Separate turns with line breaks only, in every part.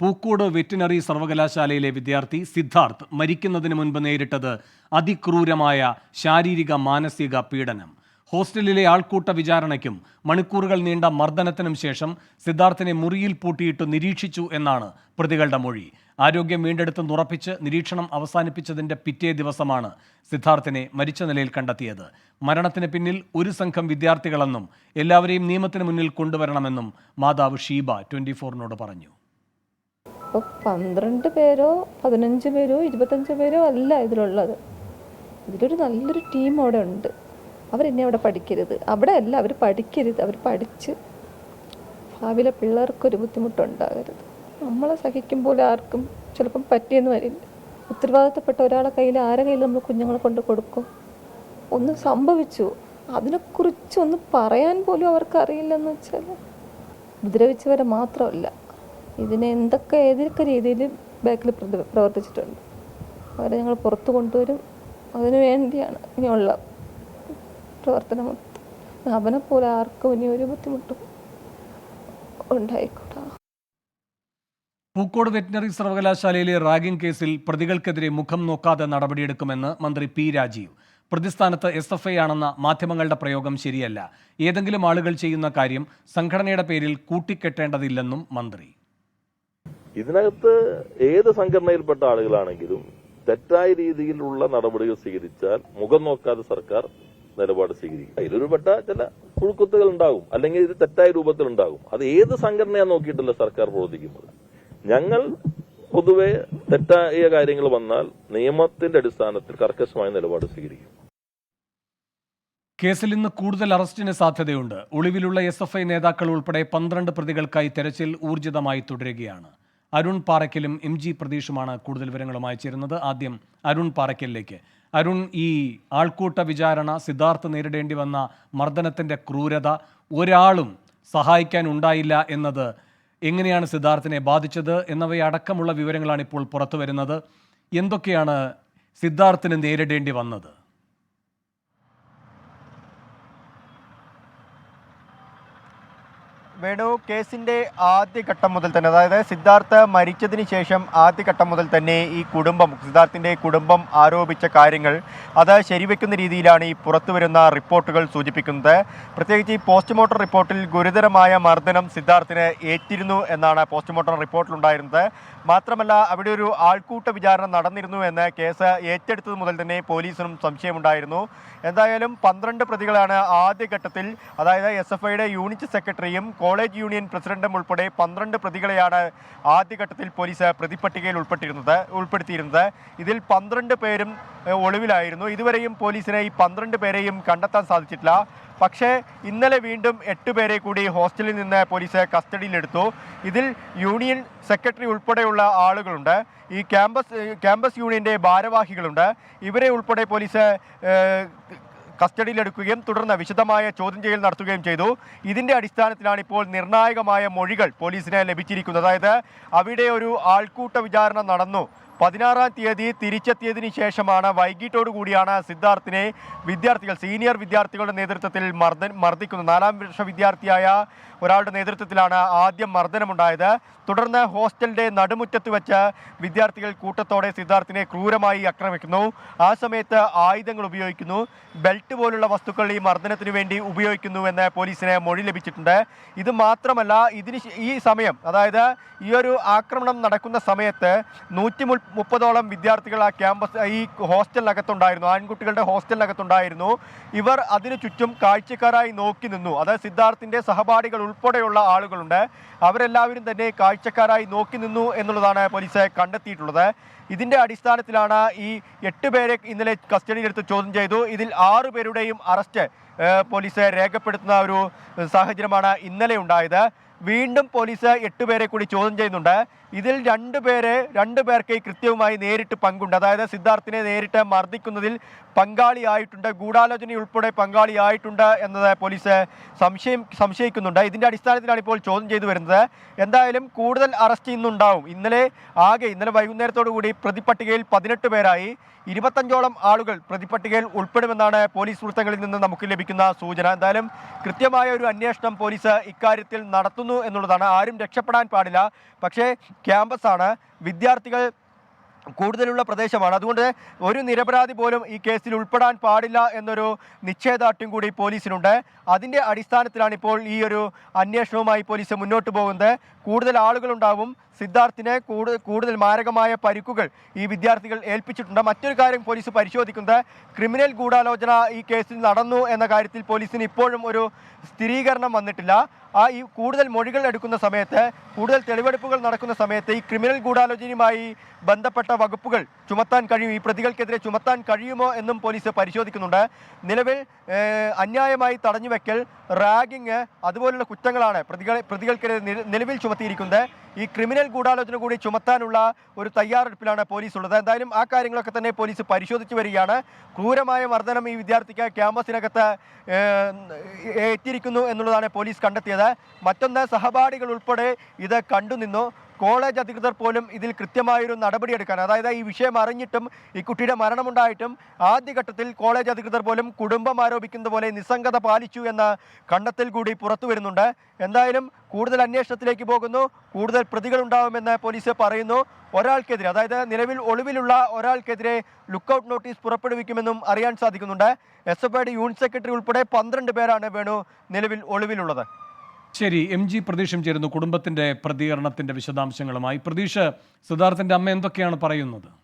Pookode veterinary സർവകലാശാലയിലെ വിദ്യാർത്ഥി സിദ്ധാർത്ഥ് മരിക്കുന്നതിന് മുൻപ് നേരിട്ടത് അതിക്രൂരമായ ശാരീരിക മാനസിക പീഡനം. ഹോസ്റ്റലിലെ ആൾക്കൂട്ട വിചാരണയ്ക്കും മണിക്കൂറുകൾ നീണ്ട മർദ്ദനത്തിനും ശേഷം സിദ്ധാർത്ഥിനെ മുറിയിൽ പൂട്ടിയിട്ട് നിരീക്ഷിച്ചു എന്നാണ് പ്രതികളുടെ മൊഴി. ആരോഗ്യം വീണ്ടെടുത്തെന്നുറപ്പിച്ച് നിരീക്ഷണം അവസാനിപ്പിച്ചതിന്റെ പിറ്റേ ദിവസമാണ് സിദ്ധാർത്ഥിനെ മരിച്ച നിലയിൽ കണ്ടെത്തിയത്. മരണത്തിന് പിന്നിൽ ഒരു സംഘം വിദ്യാർത്ഥികളെന്നും എല്ലാവരെയും നിയമത്തിന് മുന്നിൽ കൊണ്ടുവരണമെന്നും മാതാവ് ഷീബ ട്വന്റി ഫോറിനോട് പറഞ്ഞു.
ഇപ്പോൾ പന്ത്രണ്ട് പേരോ പതിനഞ്ച് പേരോ ഇരുപത്തഞ്ച് പേരോ അല്ല ഇതിലുള്ളത്. ഇതിലൊരു നല്ലൊരു ടീം അവിടെ ഉണ്ട്. അവരെന്നെ അവിടെ പഠിക്കരുത്. അവിടെ അല്ല അവർ പഠിക്കരുത്. അവർ പഠിച്ച് ഭാവിയിലെ പിള്ളേർക്കൊരു ബുദ്ധിമുട്ടുണ്ടാകരുത്. നമ്മളെ സഹിക്കും പോലെ ആർക്കും ചിലപ്പം പറ്റിയെന്ന് വരില്ല. ഉത്തരവാദിത്തപ്പെട്ട ഒരാളെ കയ്യിൽ ആരെ കയ്യിൽ നമ്മൾ കുഞ്ഞുങ്ങളെ കൊണ്ട് കൊടുക്കും? ഒന്ന് സംഭവിച്ചു. അതിനെക്കുറിച്ച് ഒന്ന് പറയാൻ പോലും അവർക്ക് അറിയില്ലെന്ന് വെച്ചാൽ ഉപദ്രവിച്ചവരെ മാത്രമല്ല. ഇതിനെ എന്തൊക്കെ ഏതൊക്കെ രീതിയിൽ ബാക്കിൽ പ്രവർത്തിച്ചിട്ടുണ്ട്. അവരെ ഞങ്ങൾ പുറത്തു കൊണ്ടുവരും. അതിനു വേണ്ടിയാണ് ഇനിയുള്ള പ്രവർത്തനം. അവനെ പോലെ ആർക്കും ഇനി ഒരു ബുദ്ധിമുട്ടും ഉണ്ടായിക്കൂടാ.
പൂക്കോട് വെറ്റിനറി സർവകലാശാലയിലെ റാഗിംഗ് കേസിൽ പ്രതികൾക്കെതിരെ മുഖം നോക്കാതെ നടപടിയെടുക്കുമെന്ന് മന്ത്രി പി രാജീവ്. പ്രതിസ്ഥാനത്ത് എസ് എഫ് ഐ ആണെന്ന മാധ്യമങ്ങളുടെ പ്രയോഗം ശരിയല്ല. ഏതെങ്കിലും ആളുകൾ ചെയ്യുന്ന കാര്യം സംഘടനയുടെ പേരിൽ കൂട്ടിക്കെട്ടേണ്ടതില്ലെന്നും മന്ത്രി.
ഇതിനകത്ത് ഏത് സംഘടനയിൽപ്പെട്ട ആളുകളാണെങ്കിലും തെറ്റായ രീതിയിലുള്ള നടപടികൾ സ്വീകരിച്ചാൽ മുഖം നോക്കാതെ സർക്കാർ നിലപാട് സ്വീകരിക്കും. ഇതിലൊരു പെട്ട ചില പുഴുക്കുത്തുകൾ ഉണ്ടാകും അല്ലെങ്കിൽ ഇത് തെറ്റായ രൂപത്തിൽ ഉണ്ടാകും അത് ഏത് സംഘടനയാ നോക്കിയിട്ടല്ല സർക്കാർ പ്രവർത്തിക്കുന്നത്? ഞങ്ങൾ പൊതുവെ തെറ്റായ കാര്യങ്ങൾ വന്നാൽ നിയമത്തിന്റെ അടിസ്ഥാനത്തിൽ കർക്കശമായ നിലപാട് സ്വീകരിക്കും.
കേസിൽ ഇന്ന് കൂടുതൽ അറസ്റ്റിന് സാധ്യതയുണ്ട്. ഒളിവിലുള്ള എസ് എഫ് ഐ നേതാക്കൾ ഉൾപ്പെടെ പന്ത്രണ്ട് പ്രതികൾക്കായി തെരച്ചിൽ ഊർജിതമായി തുടരുകയാണ്. അരുൺ പാറയ്ക്കലും എം ജി പ്രതീഷുമാണ് കൂടുതൽ വിവരങ്ങളുമായി ചേരുന്നത്. ആദ്യം അരുൺ പാറയ്ക്കലിലേക്ക്. അരുൺ ഈ ആൾക്കൂട്ട വിചാരണ സിദ്ധാർത്ഥ് നേരിടേണ്ടി വന്ന മർദ്ദനത്തിന്റെ ക്രൂരത ഒരാളും സഹായിക്കാൻ ഉണ്ടായില്ല എന്നത് എങ്ങനെയാണ് സിദ്ധാർത്ഥിനെ ബാധിച്ചത് എന്നവയടക്കമുള്ള വിവരങ്ങളാണ് ഇപ്പോൾ പുറത്തു വരുന്നത് എന്തൊക്കെയാണ് സിദ്ധാർത്ഥിന് നേരിടേണ്ടി വന്നത്?
വേണു കേസിന്റെ ആദ്യഘട്ടം മുതൽ തന്നെ അതായത് സിദ്ധാർത്ഥ മരിച്ചതിന് ശേഷം ആദ്യഘട്ടം മുതൽ തന്നെ ഈ കുടുംബം സിദ്ധാർത്ഥിന്റെ കുടുംബം ആരോപിച്ച കാര്യങ്ങൾ അത് ശരിവെക്കുന്ന രീതിയിലാണ് ഈ പുറത്തു വരുന്ന റിപ്പോർട്ടുകൾ സൂചിപ്പിക്കുന്നത്. പ്രത്യേകിച്ച് ഈ പോസ്റ്റ്മോർട്ടം റിപ്പോർട്ടിൽ ഗുരുതരമായ മർദ്ദനം സിദ്ധാർത്ഥിന് ഏറ്റിരുന്നു എന്നാണ് പോസ്റ്റ്മോർട്ടം റിപ്പോർട്ടിലുണ്ടായിരുന്നത്. മാത്രമല്ല അവിടെ ഒരു ആൾക്കൂട്ട വിചാരണ നടന്നിരുന്നു എന്ന് കേസ് ഏറ്റെടുത്തത് മുതൽ തന്നെ പോലീസിനും സംശയമുണ്ടായിരുന്നു. എന്തായാലും പന്ത്രണ്ട് പ്രതികളാണ് ആദ്യഘട്ടത്തിൽ അതായത് എസ് എഫ് ഐയുടെ യൂണിറ്റ് സെക്രട്ടറിയും കോളേജ് യൂണിയൻ പ്രസിഡന്റും ഉൾപ്പെടെ പന്ത്രണ്ട് പ്രതികളെയാണ് ആദ്യഘട്ടത്തിൽ പോലീസ് പ്രതിപട്ടികയിൽ ഉൾപ്പെട്ടിരുന്നത് ഉൾപ്പെടുത്തിയിരുന്നത്. ഇതിൽ പന്ത്രണ്ട് പേരും ഒളിവിലായിരുന്നു. ഇതുവരെയും പോലീസിനെ ഈ പന്ത്രണ്ട് പേരെയും കണ്ടെത്താൻ സാധിച്ചിട്ടില്ല. പക്ഷേ ഇന്നലെ വീണ്ടും എട്ട് പേരെ കൂടി ഹോസ്റ്റലിൽ നിന്ന് പോലീസ് കസ്റ്റഡിയിലെടുത്തു. ഇതിൽ യൂണിയൻ സെക്രട്ടറി ഉൾപ്പെടെയുള്ള ആളുകളുണ്ട്. ഈ ക്യാമ്പസ് ക്യാമ്പസ് യൂണിയന്റെ ഭാരവാഹികളുണ്ട്. ഇവരെ ഉൾപ്പെടെ പോലീസ് കസ്റ്റഡിയിലെടുക്കുകയും തുടർന്ന് വിശദമായ ചോദ്യം ചെയ്യൽ നടത്തുകയും ചെയ്തു. ഇതിന്റെ അടിസ്ഥാനത്തിലാണ് ഇപ്പോൾ നിർണായകമായ മൊഴികൾ പോലീസിന് ലഭിച്ചിരിക്കുന്നത്. അതായത് അവിടെ ഒരു ആൾക്കൂട്ട വിചാരണ നടന്നു. പതിനാറാം തീയതി തിരിച്ചെത്തിയതിന് ശേഷമാണ് വൈകിട്ടോടു കൂടിയാണ് സിദ്ധാർത്ഥിനെ വിദ്യാർത്ഥികൾ സീനിയർ വിദ്യാർത്ഥികളുടെ നേതൃത്വത്തിൽ മർദ്ദൻ മർദ്ദിക്കുന്നത് നാലാം വർഷ വിദ്യാർത്ഥിയായ ഒരാളുടെ നേതൃത്വത്തിലാണ് ആദ്യം മർദ്ദനമുണ്ടായത്. തുടർന്ന് ഹോസ്റ്റലിന്റെ നടുമുറ്റത്ത് വെച്ച് വിദ്യാർത്ഥികൾ കൂട്ടത്തോടെ സിദ്ധാർത്ഥിനെ ക്രൂരമായി ആക്രമിക്കുന്നു. ആ സമയത്ത് ആയുധങ്ങൾ ഉപയോഗിക്കുന്നു. ബെൽറ്റ് പോലുള്ള വസ്തുക്കൾ ഈ മർദ്ദനത്തിന് വേണ്ടി ഉപയോഗിക്കുന്നു എന്ന് പോലീസിന് മൊഴി ലഭിച്ചിട്ടുണ്ട്. ഇത് മാത്രമല്ല ഇതിന് ഈ സമയം അതായത് ഈ ഒരു ആക്രമണം നടക്കുന്ന സമയത്ത് നൂറ്റി മുപ്പതോളം വിദ്യാർത്ഥികൾ ആ ക്യാമ്പസ് ഈ ഹോസ്റ്റലിനകത്തുണ്ടായിരുന്നു ആൺകുട്ടികളുടെ ഹോസ്റ്റലിനകത്തുണ്ടായിരുന്നു. ഇവർ അതിനു ചുറ്റും കാഴ്ചക്കാരായി നോക്കി നിന്നു. അതായത് സിദ്ധാർത്ഥിന്റെ സഹപാഠികൾ ഉൾപ്പെടെയുള്ള ആളുകളുണ്ട്. അവരെല്ലാവരും തന്നെ കാഴ്ചക്കാരായി നോക്കി നിന്നു എന്നുള്ളതാണ് പോലീസ് കണ്ടെത്തിയിട്ടുള്ളത്. ഇതിന്റെ അടിസ്ഥാനത്തിലാണ് ഈ എട്ട് പേരെ ഇന്നലെ കസ്റ്റഡിയിലെടുത്ത് ചോദ്യം ചെയ്തു. ഇതിൽ ആറു പേരുടെയും അറസ്റ്റ് പോലീസ് രേഖപ്പെടുത്തുന്ന ഒരു സാഹചര്യമാണ് ഇന്നലെ ഉണ്ടായത്. വീണ്ടും പോലീസ് എട്ട് പേരെ കൂടി ചോദ്യം ചെയ്യുന്നുണ്ട്. ഇതിൽ രണ്ട് പേരെ രണ്ട് പേർക്ക് കൃത്യവുമായി നേരിട്ട് പങ്കുണ്ട്. അതായത് സിദ്ധാർത്ഥിനെ നേരിട്ട് മർദ്ദിക്കുന്നതിൽ പങ്കാളിയായിട്ടുണ്ട് ഗൂഢാലോചന ഉൾപ്പെടെ പങ്കാളിയായിട്ടുണ്ട് എന്നത് പോലീസ് സംശയം സംശയിക്കുന്നുണ്ട്. ഇതിന്റെ അടിസ്ഥാനത്തിലാണ് ഇപ്പോൾ ചോദ്യം ചെയ്തു വരുന്നത്. എന്തായാലും കൂടുതൽ അറസ്റ്റ് ഇന്നുണ്ടാവും. ഇന്നലെ ആകെ ഇന്നലെ വൈകുന്നേരത്തോടു കൂടി പ്രതിപട്ടികയിൽ പതിനെട്ട് പേരായി. ഇരുപത്തഞ്ചോളം ആളുകൾ പ്രതിപട്ടികയിൽ ഉൾപ്പെടുമെന്നാണ് പോലീസ് വൃത്തങ്ങളിൽ നിന്ന് നമുക്ക് ലഭിക്കുന്ന സൂചന. എന്തായാലും കൃത്യമായ ഒരു അന്വേഷണം പോലീസ് ഇക്കാര്യത്തിൽ നടത്തുന്നു എന്നുള്ളതാണ്. ആരും രക്ഷപ്പെടാൻ പാടില്ല. പക്ഷേ ക്യാമ്പസാണ്. വിദ്യാർത്ഥികൾ കൂടുതലുള്ള പ്രദേശമാണ്. അതുകൊണ്ട് ഒരു നിരപരാധി പോലും ഈ കേസിൽ ഉൾപ്പെടാൻ പാടില്ല എന്നൊരു നിശ്ചയദാർഢ്യം കൂടി പോലീസിനുണ്ട്. അതിന്റെ അടിസ്ഥാനത്തിലാണ് ഇപ്പോൾ ഈ ഒരു അന്വേഷണവുമായി പോലീസ് മുന്നോട്ട് പോകുന്നത്. കൂടുതൽ ആളുകളുണ്ടാവും. സിദ്ധാർത്ഥിനെ കൂടുതൽ കൂടുതൽ മാരകമായ പരിക്കുകൾ ഈ വിദ്യാർത്ഥികൾ ഏൽപ്പിച്ചിട്ടുണ്ട്. മറ്റൊരു കാര്യം പോലീസ് പരിശോധിക്കുന്നത്. ക്രിമിനൽ ഗൂഢാലോചന ഈ കേസിൽ നടന്നു എന്ന കാര്യത്തിൽ പോലീസിന് ഇപ്പോഴും ഒരു സ്ഥിരീകരണം വന്നിട്ടില്ല. ആ ഈ കൂടുതൽ മൊഴികൾ എടുക്കുന്ന സമയത്ത് കൂടുതൽ തെളിവെടുപ്പുകൾ നടക്കുന്ന സമയത്ത് ഈ ക്രിമിനൽ ഗൂഢാലോചനയുമായി ബന്ധപ്പെട്ട വകുപ്പുകൾ ചുമത്താൻ കഴിയും ഈ പ്രതികൾക്കെതിരെ ചുമത്താൻ കഴിയുമോ എന്നും പോലീസ് പരിശോധിക്കുന്നുണ്ട്. നിലവിൽ അന്യായമായി അന്യായമായി തടഞ്ഞുവെക്കൽ റാഗിങ് അതുപോലുള്ള കുറ്റങ്ങളാണ് പ്രതികളെ പ്രതികൾക്കെതിരെ നിലവിൽ ചുമത്തിയിരിക്കുന്നത്. ഈ ക്രിമിനൽ ഗൂഢാലോചന കൂടി ചുമത്താനുള്ള ഒരു തയ്യാറെടുപ്പിലാണ് പോലീസ് ഉള്ളത് എന്തായാലും ആ കാര്യങ്ങളൊക്കെ തന്നെ പോലീസ് പരിശോധിച്ചു വരികയാണ്. ക്രൂരമായ മർദ്ദനം ഈ വിദ്യാർത്ഥിക്ക് ക്യാമ്പസിനകത്ത് എത്തിയിരിക്കുന്നു എന്നുള്ളതാണ് പോലീസ് കണ്ടെത്തിയത്. മറ്റൊന്ന് സഹപാഠികൾ ഉൾപ്പെടെ ഇത് കണ്ടുനിന്നു കോളേജ് അധികൃതർ പോലും ഇതിൽ കൃത്യമായൊരു നടപടിയെടുക്കാൻ അതായത് ഈ വിഷയം അറിഞ്ഞിട്ടും ഈ കുട്ടിയുടെ മരണമുണ്ടായിട്ടും ആദ്യഘട്ടത്തിൽ കോളേജ് അധികൃതർ പോലും കുടുംബം ആരോപിക്കുന്നത് പോലെ നിസ്സംഗത പാലിച്ചു എന്ന കണ്ടെത്തൽ കൂടി പുറത്തു വരുന്നുണ്ട്. എന്തായാലും കൂടുതൽ അന്വേഷണത്തിലേക്ക് പോകുന്നു. കൂടുതൽ പ്രതികൾ ഉണ്ടാവുമെന്ന് പോലീസ് പറയുന്നു. ഒരാൾക്കെതിരെ അതായത് നിലവിൽ ഒളിവിലുള്ള ഒരാൾക്കെതിരെ ലുക്കൌട്ട് നോട്ടീസ് പുറപ്പെടുവിക്കുമെന്നും അറിയാൻ സാധിക്കുന്നുണ്ട്. S F I D unit secretary ഉൾപ്പെടെ പന്ത്രണ്ട് പേരാണ് വേണു നിലവിൽ ഒളിവിലുള്ളത്.
ശരി എം ജി പ്രതീഷും ചേരുന്നു കുടുംബത്തിന്റെ പ്രതികരണത്തിന്റെ വിശദാംശങ്ങളുമായി. പ്രതീഷ് സിദ്ധാർത്ഥന്റെ അമ്മ എന്തൊക്കെയാണ് പറയുന്നത്?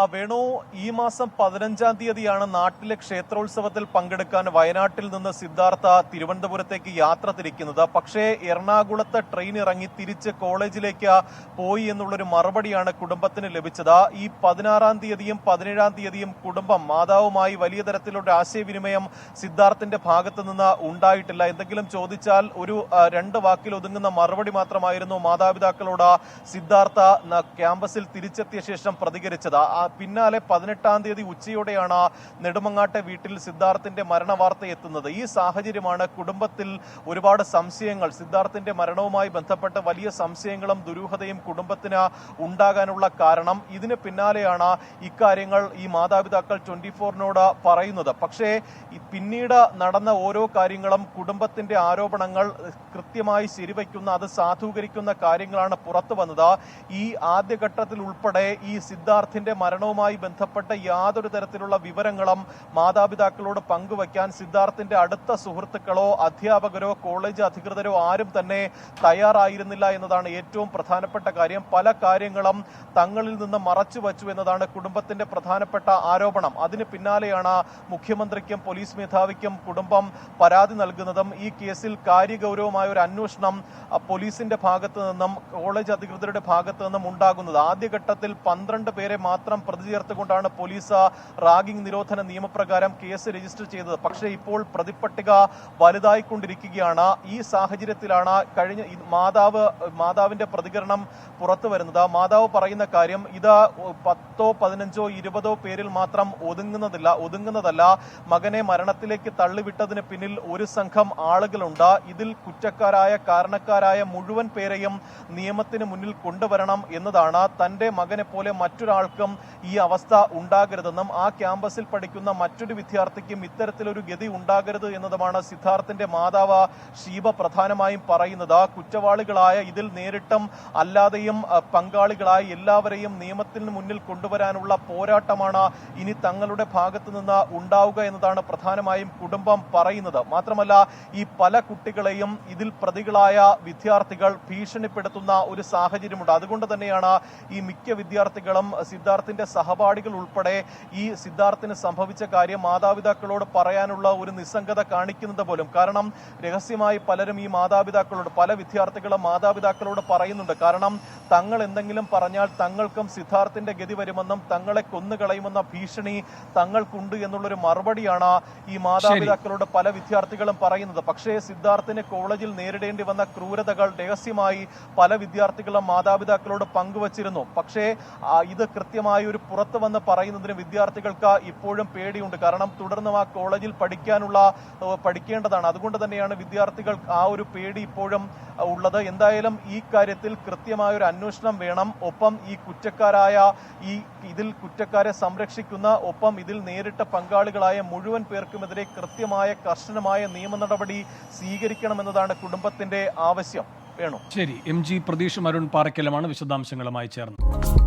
ആ വേണു ഈ മാസം പതിനഞ്ചാം തീയതിയാണ് നാട്ടിലെ ക്ഷേത്രോത്സവത്തിൽ പങ്കെടുക്കാൻ വയനാട്ടിൽ നിന്ന് സിദ്ധാർത്ഥ തിരുവനന്തപുരത്തേക്ക് യാത്ര തിരിക്കുന്നത്. പക്ഷേ എറണാകുളത്ത് ട്രെയിൻ ഇറങ്ങി തിരിച്ച് കോളേജിലേക്ക് പോയി എന്നുള്ളൊരു മറുപടിയാണ് കുടുംബത്തിന് ലഭിച്ചത്. ഈ പതിനാറാം തീയതിയും പതിനേഴാം തീയതിയും കുടുംബം മാതാവുമായി വലിയ തരത്തിലുള്ള ആശയവിനിമയം സിദ്ധാർത്ഥിന്റെ ഭാഗത്തു നിന്ന് ഉണ്ടായിട്ടില്ല. എന്തെങ്കിലും ചോദിച്ചാൽ ഒരു രണ്ട് വാക്കിൽ ഒതുങ്ങുന്ന മറുപടി മാത്രമായിരുന്നു മാതാപിതാക്കളോട് സിദ്ധാർത്ഥ ക്യാമ്പസിൽ തിരിച്ചെത്തിയ ശേഷം പ്രതികരിച്ചത്. പിന്നാലെ പതിനെട്ടാം തീയതി ഉച്ചയോടെയാണ് നെടുമങ്ങാട്ടെ വീട്ടിൽ സിദ്ധാർത്ഥിന്റെ മരണവാർത്ത എത്തുന്നത്. ഈ സാഹചര്യമാണ് കുടുംബത്തിൽ ഒരുപാട് സംശയങ്ങൾ. സിദ്ധാർത്ഥിന്റെ മരണവുമായി ബന്ധപ്പെട്ട് വലിയ സംശയങ്ങളും ദുരൂഹതയും കുടുംബത്തിന് ഉണ്ടാകാനുള്ള കാരണം. ഇതിന് പിന്നാലെയാണ് ഇക്കാര്യങ്ങൾ ഈ മാതാപിതാക്കൾ ട്വന്റി ഫോറിനോട് പറയുന്നത്. പക്ഷേ പിന്നീട് നടന്ന ഓരോ കാര്യങ്ങളും കുടുംബത്തിന്റെ ആരോപണങ്ങൾ കൃത്യമായി ശരിവയ്ക്കുന്ന അത് സാധൂകരിക്കുന്ന കാര്യങ്ങളാണ് പുറത്തു വന്നത്. ഈ ആദ്യഘട്ടത്തിൽ ഉൾപ്പെടെ ഈ സിദ്ധാർത്ഥിന്റെ മരണവുമായി ബന്ധപ്പെട്ട യാതൊരു തരത്തിലുള്ള വിവരങ്ങളും മാതാപിതാക്കളോട് പങ്കുവയ്ക്കാൻ സിദ്ധാർത്ഥിന്റെ അടുത്ത സുഹൃത്തുക്കളോ അധ്യാപകരോ കോളേജ് അധികൃതരോ ആരും തന്നെ തയ്യാറായിരുന്നില്ല എന്നതാണ് ഏറ്റവും പ്രധാനപ്പെട്ട കാര്യം. പല കാര്യങ്ങളും തങ്ങളിൽ നിന്ന് മറച്ചു വച്ചു എന്നതാണ് കുടുംബത്തിന്റെ പ്രധാനപ്പെട്ട ആരോപണം. അതിന് പിന്നാലെയാണ് മുഖ്യമന്ത്രിക്കും പോലീസ് മേധാവിക്കും കുടുംബം പരാതി നൽകുന്നതും. ഈ കേസിൽ കാര്യഗൗരവമായ ഒരു അന്വേഷണം പോലീസിന്റെ ഭാഗത്തു നിന്നും കോളേജ് അധികൃതരുടെ ഭാഗത്തു നിന്നും ഉണ്ടാകുന്നത്. ആദ്യഘട്ടത്തിൽ പന്ത്രണ്ട് പേരെ മാത്രം പ്രതി ചേർത്തുകൊണ്ടാണ് പോലീസ് റാഗിംഗ് നിരോധന നിയമപ്രകാരം കേസ് രജിസ്റ്റർ ചെയ്തത്. പക്ഷേ ഇപ്പോൾ പ്രതിപ്പട്ടിക വലുതായിക്കൊണ്ടിരിക്കുകയാണ്. ഈ സാഹചര്യത്തിലാണ് കഴിഞ്ഞ മാതാവ് മാതാവിന്റെ പ്രതികരണം പുറത്തു വരുന്നത്. മാതാവ് പറയുന്ന കാര്യം ഇത് പത്തോ പതിനഞ്ചോ ഇരുപതോ പേരിൽ മാത്രം ഒതുങ്ങുന്നതില്ല ഒതുങ്ങുന്നതല്ല. മകനെ മരണത്തിലേക്ക് തള്ളിവിട്ടതിന് പിന്നിൽ ഒരു സംഘം ആളുകളുണ്ട്. ഇതിൽ കുറ്റക്കാരായ കാരണക്കാരായ മുഴുവൻ പേരെയും നിയമത്തിന് മുന്നിൽ കൊണ്ടുവരണം എന്നതാണ്. തന്റെ മകനെ പോലെ മറ്റൊരാൾക്കും ഈ അവസ്ഥ ഉണ്ടാകരുതെന്നും ആ ക്യാമ്പസിൽ പഠിക്കുന്ന മറ്റൊരു വിദ്യാർത്ഥിക്കും ഇത്തരത്തിലൊരു ഗതി ഉണ്ടാകരുത് എന്നതുമാണ് സിദ്ധാർത്ഥിന്റെ മാതാവ് ഷീബ പ്രധാനമായും പറയുന്നത്. കുറ്റവാളികളായ ഇതിൽ നേരിട്ടും അല്ലാതെയും പങ്കാളികളായ എല്ലാവരെയും നിയമത്തിന് മുന്നിൽ കൊണ്ടുവരാനുള്ള പോരാട്ടമാണ് ഇനി തങ്ങളുടെ ഭാഗത്തു നിന്ന് ഉണ്ടാവുക എന്നതാണ് പ്രധാനമായും കുടുംബം പറയുന്നത്. മാത്രമല്ല ഈ പല കുട്ടികളെയും ഇതിൽ പ്രതികളായ വിദ്യാർത്ഥികൾ ഭീഷണിപ്പെടുത്തുന്ന ഒരു സാഹചര്യമുണ്ട്. അതുകൊണ്ട് തന്നെയാണ് ഈ മിക്ക വിദ്യാർത്ഥികളും സിദ്ധാർത്ഥിന്റെ സഹപാഠികൾ ഉൾപ്പെടെ ഈ സിദ്ധാർത്ഥിന് സംഭവിച്ച കാര്യം മാതാപിതാക്കളോട് പറയാനുള്ള ഒരു നിസ്സംഗത കാണിക്കുന്നത് പോലും. കാരണം രഹസ്യമായി പലരും ഈ മാതാപിതാക്കളോട് പല വിദ്യാർത്ഥികളും മാതാപിതാക്കളോട് പറയുന്നുണ്ട്. കാരണം തങ്ങൾ എന്തെങ്കിലും പറഞ്ഞാൽ തങ്ങൾക്കും സിദ്ധാർത്ഥിന്റെ ഗതി വരുമെന്നും തങ്ങളെ കൊന്നുകളയുമെന്ന ഭീഷണി തങ്ങൾക്കുണ്ട് എന്നുള്ളൊരു മറുപടിയാണ് ഈ മാതാപിതാക്കളോട് പല വിദ്യാർത്ഥികളും പറയുന്നത്. പക്ഷേ സിദ്ധാർത്ഥിന് കോളേജിൽ നേരിടേണ്ടി വന്ന ക്രൂരതകൾ രഹസ്യമായി പല വിദ്യാർത്ഥികളും മാതാപിതാക്കളോട് പങ്കുവച്ചിരുന്നു. പക്ഷേ ഇത് കൃത്യമായ പുറത്ത് വന്ന് പറയുന്നതിന് വിദ്യാർത്ഥികൾക്ക് ഇപ്പോഴും പേടിയുണ്ട്. കാരണം തുടർന്നും ആ കോളേജിൽ പഠിക്കാനുള്ള പഠിക്കേണ്ടതാണ്. അതുകൊണ്ട് തന്നെയാണ് വിദ്യാർത്ഥികൾ ആ ഒരു പേടി ഇപ്പോഴും ഉള്ളത്. എന്തായാലും ഈ കാര്യത്തിൽ കൃത്യമായ ഒരു അന്വേഷണം വേണം. ഒപ്പം ഈ കുറ്റക്കാരായ ഈ ഇതിൽ കുറ്റക്കാരെ സംരക്ഷിക്കുന്ന ഒപ്പം ഇതിൽ നേരിട്ട പങ്കാളികളായ മുഴുവൻ പേർക്കുമെതിരെ കൃത്യമായ കർശനമായ നിയമ നടപടി സ്വീകരിക്കണമെന്നതാണ് കുടുംബത്തിന്റെ ആവശ്യം. വേണം.
ശരി. എം ജി പ്രതീഷ് അരുൺ പാറയ്ക്കലുമാണ് വിശദാംശങ്ങളുമായി ചേർന്നത്.